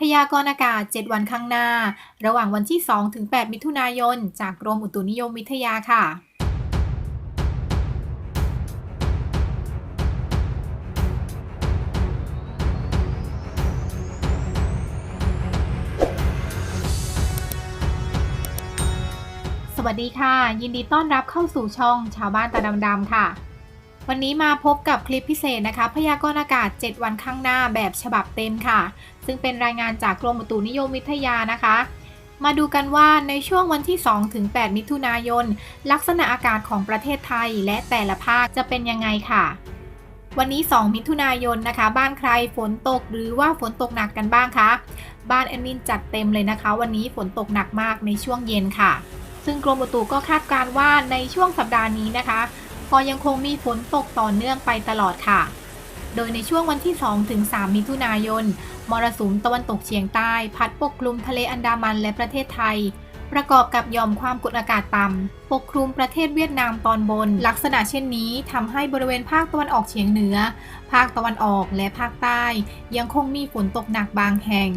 พยากรณ์อากาศ 7 วันข้างหน้า ระหว่างวันที่2ถึง8มิถุนายน จากกรมอุตุนิยมวิทยาค่ะสวัสดีค่ะ ยินดีต้อนรับเข้าสู่ช่องชาวบ้านตาดำๆค่ะ วันนี้มาพบกับคลิปพิเศษนะคะ พยากรณ์อากาศ 7 วันข้างหน้าแบบฉบับเต็มค่ะ ซึ่งเป็นรายงานจากกรมอุตุนิยมวิทยานะคะ มาดูกันว่าในช่วงวันที่ 2 ถึง 8 มิถุนายน ลักษณะอากาศของประเทศไทยและแต่ละภาคจะเป็นยังไงค่ะ วันนี้ 2 มิถุนายนนะคะ บ้านใครฝนตกหรือว่าฝนตกหนักกันบ้างคะบ้านแอดมินจัดเต็มเลยนะคะ วันนี้ฝนตกหนักมากในช่วงเย็นค่ะ ซึ่งกรมอุตุก็คาดการณ์ว่าในช่วงสัปดาห์นี้นะคะ ก็ยังคงมีฝนตกต่อเนื่องไปตลอดค่ะ โดยในช่วงวันที่ 2 ถึง 3 มิถุนายน มรสุมตะวันตกเฉียงใต้ พัดปกคลุมทะเลอันดามันและประเทศไทย ประกอบกับยอมความกดอากาศต่ำ ปกคลุมประเทศเวียดนามตอนบน ลักษณะเช่นนี้ทำให้บริเวณภาคตะวันออกเฉียงเหนือ ภาคตะวันออกและภาคใต้ ยังคงมีฝนตกหนักบางแห่ง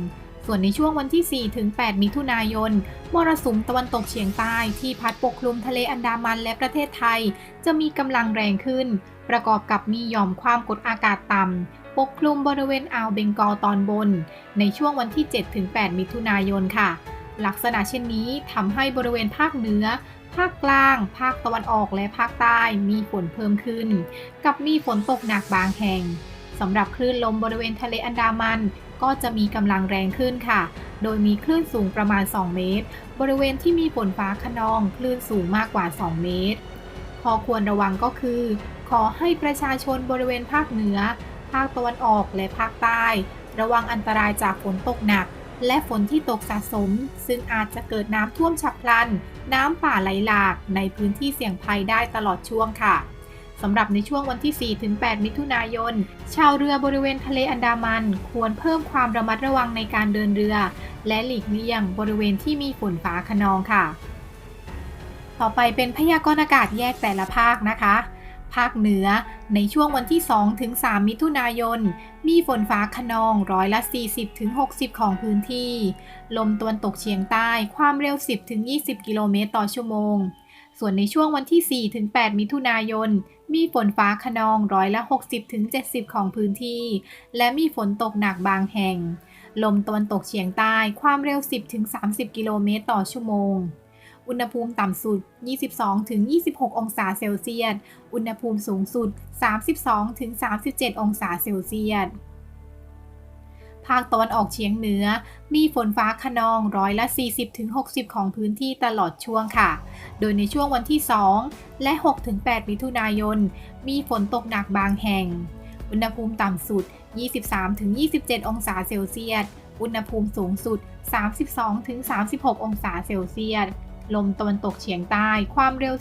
ส่วนในช่วงวันที่4ถึง8มิถุนายน มรสุมตะวันตกเฉียงใต้ที่พัดปกคลุมทะเลอันดามันและประเทศไทย จะมีกำลังแรงขึ้น ประกอบกับมีหย่อมความกดอากาศต่ำ ปกคลุมบริเวณอ่าวเบงกอลตอนบน ในช่วงวันที่7ถึง8มิถุนายนค่ะ ลักษณะเช่นนี้ทำให้บริเวณภาคเหนือภาคกลาง ภาคตะวันออกและภาคใต้มีฝนเพิ่มขึ้น กับมีฝนตกหนักบางแห่งสำหรับคลื่นลมบริเวณทะเลอันดามัน ก็จะมีกำลังแรงขึ้นค่ะ โดยมีคลื่นสูงประมาณ 2 เมตร บริเวณที่มีฝนฟ้าขนองคลื่นสูงมากกว่า 2 เมตรพอควรระวังก็คือ ขอให้ประชาชนบริเวณภาคเหนือ ภาคตะวันออกและภาคใต้ ระวังอันตรายจากฝนตกหนัก และฝนที่ตกสะสม ซึ่งอาจจะเกิดน้ำท่วมฉับพลัน น้ำป่าไหลหลากในพื้นที่เสี่ยงภัยได้ตลอดช่วงค่ะ สำหรับในช่วงวันที่ 4-8 มิถุนายน ชาวเรือบริเวณทะเลอันดามัน ควรเพิ่มความระมัดระวังในการเดินเรือ และหลีกเลี่ยงบริเวณที่มีฝนฟ้าขนองค่ะ ต่อไปเป็นพยากรณ์อากาศแยกแต่ละภาคนะคะ ภาคเหนือในช่วงวันที่2ถึง3มิถุนายน มีฝนฟ้าขนองร้อยละ 40ถึง60 ของพื้นที่ ลมตะวันตกเฉียงใต้ความเร็ว 10ถึง20 กิโลเมตรต่อชั่วโมง ส่วนในช่วงวันที่4ถึง8มิถุนายน มีฝนฟ้าขนองร้อยละ 60ถึง70 ของพื้นที่ และมีฝนตกหนักบางแห่ง ลมตะวันตกเฉียงใต้ความเร็ว 10ถึง30 กิโลเมตรต่อชั่วโมง อุณหภูมิต่ำสุด 22ถึง26 องศาเซลเซียส อุณหภูมิสูงสุด 32ถึง37 องศาเซลเซียส ภาคตะวันออกเฉียงเหนือ มีฝนฟ้าขนองร้อยละ 40-60 ของพื้นที่ตลอดช่วงค่ะ โดยในช่วงวันที่ 2 และ 6-8 มิถุนายน มีฝนตกหนักบางแห่ง อุณหภูมิต่ำสุด 23-27 องศาเซลเซียส อุณหภูมิสูงสุด 32-36 องศาเซลเซียส ลมตะวันตกเฉียงใต้ ความเร็ว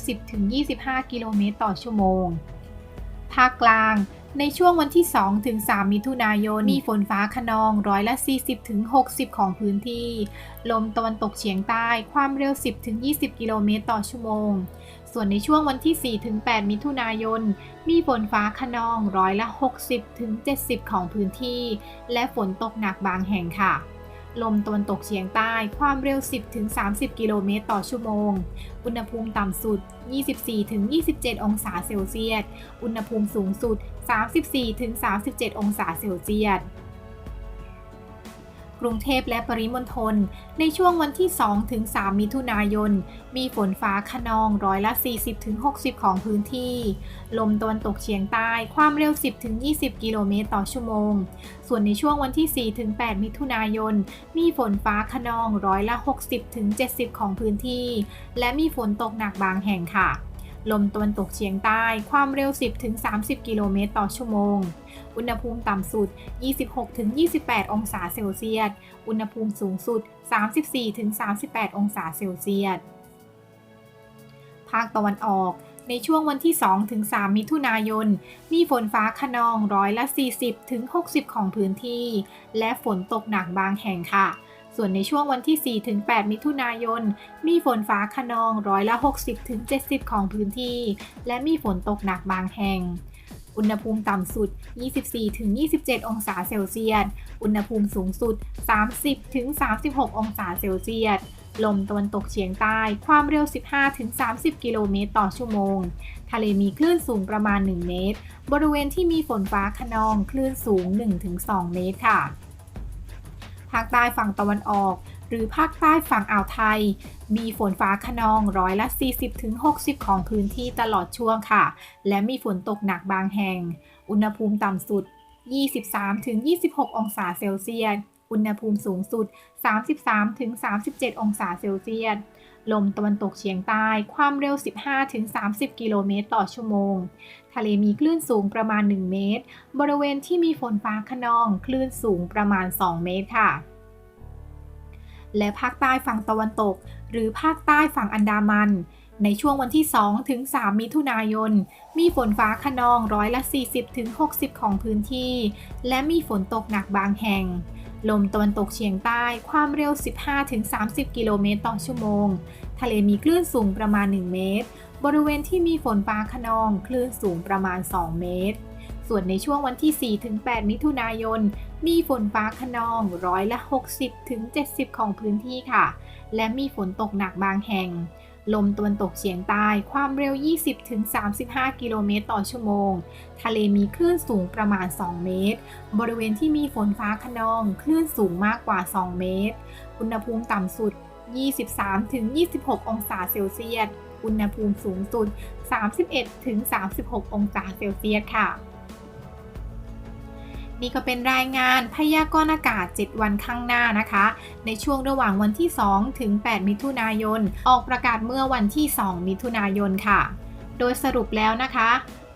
10-25 กิโลเมตรต่อชั่วโมง ภาคกลาง ในช่วงวันที่ 2 ถึง 3 มิถุนายน มีฝนฟ้าขนองร้อยละ 40 ถึง 60 ของพื้นที่ ลมตะวันตกเฉียงใต้ ความเร็ว 10 ถึง 20 กิโลเมตรต่อชั่วโมง ส่วนในช่วงวันที่ 4 ถึง 8 มิถุนายน มีฝนฟ้าขนองร้อยละ 60 ถึง 70 ของพื้นที่ และฝนตกหนักบางแห่งค่ะ ลมตะวันตกเฉียงใต้ ความเร็ว 10 ถึง 30 กิโลเมตรต่อชั่วโมง อุณหภูมิต่ำสุด 24 ถึง 27 องศาเซลเซียส อุณหภูมิสูงสุด 34-37 องศาเซลเซียส กรุงเทพและปริมณฑลในช่วงวันที่ 2-3 มิถุนายน มีฝนฟ้าขนองร้อยละ 40-60 ของพื้นที่ ลมตะวันตกเฉียงใต้ความเร็ว 10-20 กิโลเมตรต่อชั่วโมง ส่วนในช่วงวันที่ 4-8 มิถุนายน มีฝนฟ้าขนองร้อยละ 60-70 ของพื้นที่ และมีฝนตกหนักบางแห่งค่ะ ลมตะวันตกเฉียงใต้ ความเร็ว 10ถึง30 กิโลเมตรต่อชั่วโมง อุณหภูมิต่ำสุด 26ถึง28 องศาเซลเซียส อุณหภูมิสูงสุด 34ถึง38 องศาเซลเซียส ภาคตะวันออกในช่วงวันที่2ถึง3มิถุนายน มีฝนฟ้าขนองร้อยละ 40ถึง60 ของพื้นที่ และฝนตกหนักบางแห่งค่ะ ส่วนในช่วงวันที่ 4-8 มิถุนายน มีฝนฟ้าขนองร้อยละ 60-70 ของพื้นที่ และมีฝนตกหนักบางแห่ง อุณหภูมิต่ำสุด 24-27 องศาเซลเซียส อุณหภูมิสูงสุด 30-36 องศาเซลเซียสลมตะวันตกเฉียงใต้ความเร็ว 15-30 กิโลเมตรต่อชั่วโมง ทะเลมีคลื่นสูงประมาณ 1 เมตร บริเวณที่มีฝนฟ้าขนองคลื่นสูง 1-2 เมตรค่ะ ภาคใต้ฝั่งตะวันออก หรือภาคใต้ฝั่งอ่าวไทย มีฝนฟ้าขนองร้อยละ 40-60 ของพื้นที่ตลอดช่วงค่ะ และมีฝนตกหนักบางแห่ง อุณหภูมิต่ำสุด 23-26 องศาเซลเซียส อุณหภูมิสูงสุด 33-37 องศาเซลเซียส ลมตะวันตกเฉียงใต้ ความเร็ว 15-30 กิโลเมตรต่อชั่วโมง ทะเลมีคลื่นสูงประมาณ 1 เมตร บริเวณที่มีฝนฟ้าขนอง คลื่นสูงประมาณ 2 เมตรค่ะ และภาคใต้ฝั่งตะวันตก หรือภาคใต้ฝั่งอันดามัน ในช่วงวันที่ 2 ถึง 3 มิถุนายน มีฝนฟ้าขนองร้อยละ 40-60 ของพื้นที่ และมีฝนตกหนักบางแห่ง ลมตะวันตกเฉียงใต้ความเร็ว 15-30 กิโลเมตรต่อชั่วโมง ทะเลมีคลื่นสูงประมาณ 1 เมตร บริเวณที่มีฝนฟ้าขนองคลื่นสูงประมาณ 2 เมตร ส่วนในช่วงวันที่ 4-8 มิถุนายน มีฝนฟ้าขนองร้อยละ 60-70 ของพื้นที่ค่ะ และมีฝนตกหนักบางแห่ง ลมตะวันตกเฉียงใต้ความเร็ว 20-35 กิโลเมตรต่อชั่วโมง ทะเลมีคลื่นสูงประมาณ 2 เมตร บริเวณที่มีฝนฟ้าขนอง คลื่นสูงมากกว่า 2 เมตร อุณหภูมิต่ำสุด 23-26 องศาเซลเซียส อุณหภูมิสูงสุด 31-36 องศาเซลเซียสค่ะ นี่ก็เป็นรายงานพยากรณ์อากาศ 7 วันข้างหน้านะคะ ในช่วงระหว่างวันที่ 2 ถึง 8 มิถุนายน ออกประกาศเมื่อวันที่ 2 มิถุนายนค่ะ โดยสรุปแล้วนะคะ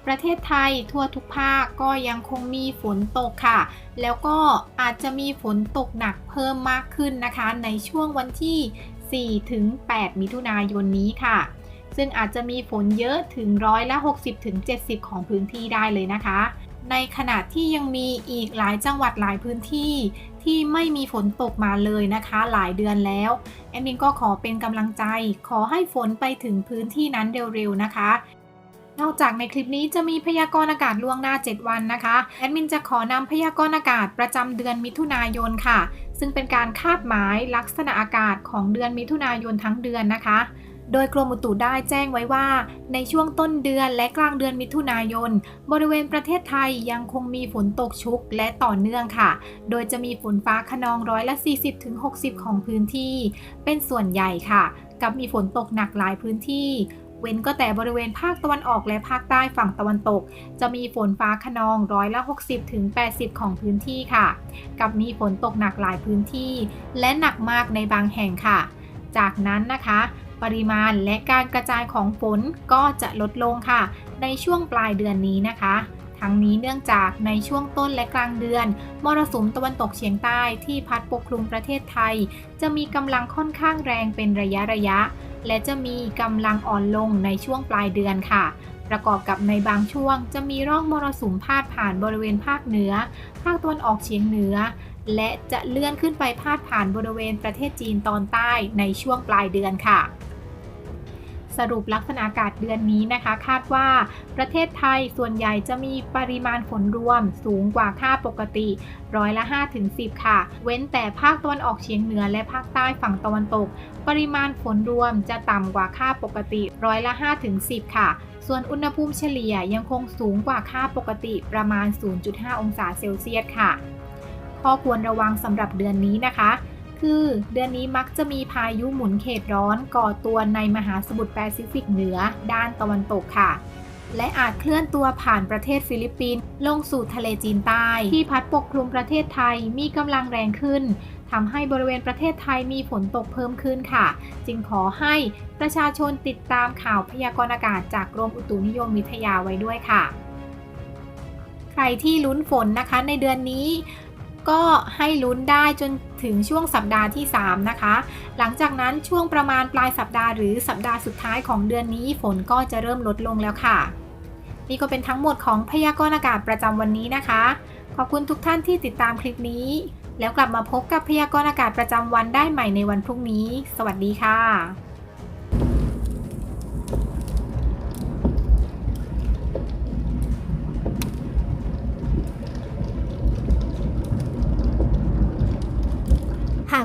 ประเทศไทยทั่วทุกภาคก็ยังคงมีฝนตกค่ะ แล้วก็อาจจะมีฝนตกหนักเพิ่มมากขึ้นนะคะ ในช่วงวันที่ 4 ถึง 8 มิถุนายนนี้ค่ะ ซึ่งอาจจะมีฝนเยอะถึงร้อยละ 60ถึง70 ของพื้นที่ได้เลยนะคะ ในขณะที่ยังมีอีกหลายจังหวัดหลายพื้นที่ที่ไม่มีฝนตกมาเลยนะคะ หลายเดือนแล้วแอดมินก็ขอเป็นกำลังใจ ขอให้ฝนไปถึงพื้นที่นั้นเร็วๆนะคะ นอกจากในคลิปนี้จะมีพยากรณ์อากาศล่วงหน้า 7 วันนะคะแอดมินจะขอนำพยากรณ์อากาศประจำเดือนมิถุนายนค่ะ ซึ่งเป็นการคาดหมายลักษณะอากาศของเดือนมิถุนายนทั้งเดือนนะคะ โดยกรมอุตุได้แจ้งไว้ว่า ในช่วงต้นเดือนและกลางเดือนมิถุนายน บริเวณประเทศไทยยังคงมีฝนตกชุกและต่อเนื่องค่ะ โดยจะมีฝนฟ้าขนองร้อยละ 40-60 ของพื้นที่ เป็นส่วนใหญ่ค่ะ กับมีฝนตกหนักหลายพื้นที่เว้นก็แต่บริเวณภาคตะวันออกและภาคใต้ฝั่งตะวันตก จะมีฝนฟ้าขนองร้อยละ 60-80 ของพื้นที่ค่ะ กับมีฝนตกหนักหลายพื้นที่ และหนักมากในบางแห่งค่ะ จากนั้นนะคะ ปริมาณและการกระจายของฝนก็จะลดลงค่ะ ในช่วงปลายเดือนนี้นะคะทั้งนี้เนื่องจากในช่วงต้นและกลางเดือน มรสุมตะวันตกเฉียงใต้ที่พัดปกคลุมประเทศไทย จะมีกำลังค่อนข้างแรงเป็นระยะระยะ และจะมีกำลังอ่อนลงในช่วงปลายเดือนค่ะ ประกอบกับในบางช่วง จะมีร่องมรสุมพาดผ่านบริเวณภาคเหนือ ภาคตะวันออกเฉียงเหนือ และจะเลื่อนขึ้นไปพาดผ่านบริเวณประเทศจีนตอนใต้ในช่วงปลายเดือนค่ะ สรุปลักษณะอากาศเดือนนี้นะคะ คาดว่าประเทศไทยส่วนใหญ่จะมีปริมาณฝนรวมสูงกว่าค่าปกติร้อยละ 5-10 ค่ะ เว้นแต่ภาคตะวันออกเฉียงเหนือและภาคใต้ฝั่งตะวันตก ปริมาณฝนรวมจะต่ำกว่าค่าปกติร้อยละ 5-10 ค่ะส่วนอุณหภูมิเฉลี่ยยังคงสูงกว่าค่าปกติประมาณ 0.5 องศาเซลเซียสค่ะ ข้อควรระวังสำหรับเดือนนี้นะคะ คือ เดือนนี้มักจะมีพายุหมุนเขตร้อนก่อตัวในมหาสมุทรแปซิฟิกเหนือ ด้านตะวันตกค่ะ และอาจเคลื่อนตัวผ่านประเทศฟิลิปปินส์ลงสู่ทะเลจีนใต้ ที่พัดปกคลุมประเทศไทยมีกำลังแรงขึ้นทำให้บริเวณประเทศไทยมีฝนตกเพิ่มขึ้นค่ะ จึงขอให้ประชาชนติดตามข่าวพยากรณ์อากาศจากกรมอุตุนิยมวิทยาไว้ด้วยค่ะ ใครที่ลุ้นฝนนะคะในเดือนนี้ก็ให้ลุ้นได้จน ถึงช่วงสัปดาห์ที่ 3 นะคะ หลังจากนั้นช่วงประมาณปลายสัปดาห์หรือสัปดาห์สุดท้ายของเดือนนี้ฝนก็จะเริ่มลดลงแล้วค่ะ นี่ก็เป็นทั้งหมดของพยากรณ์อากาศประจำวันนี้นะคะ ขอบคุณทุกท่านที่ติดตามคลิปนี้ แล้วกลับมาพบกับพยากรณ์อากาศประจำวันได้ใหม่ในวันพรุ่งนี้ สวัสดีค่ะ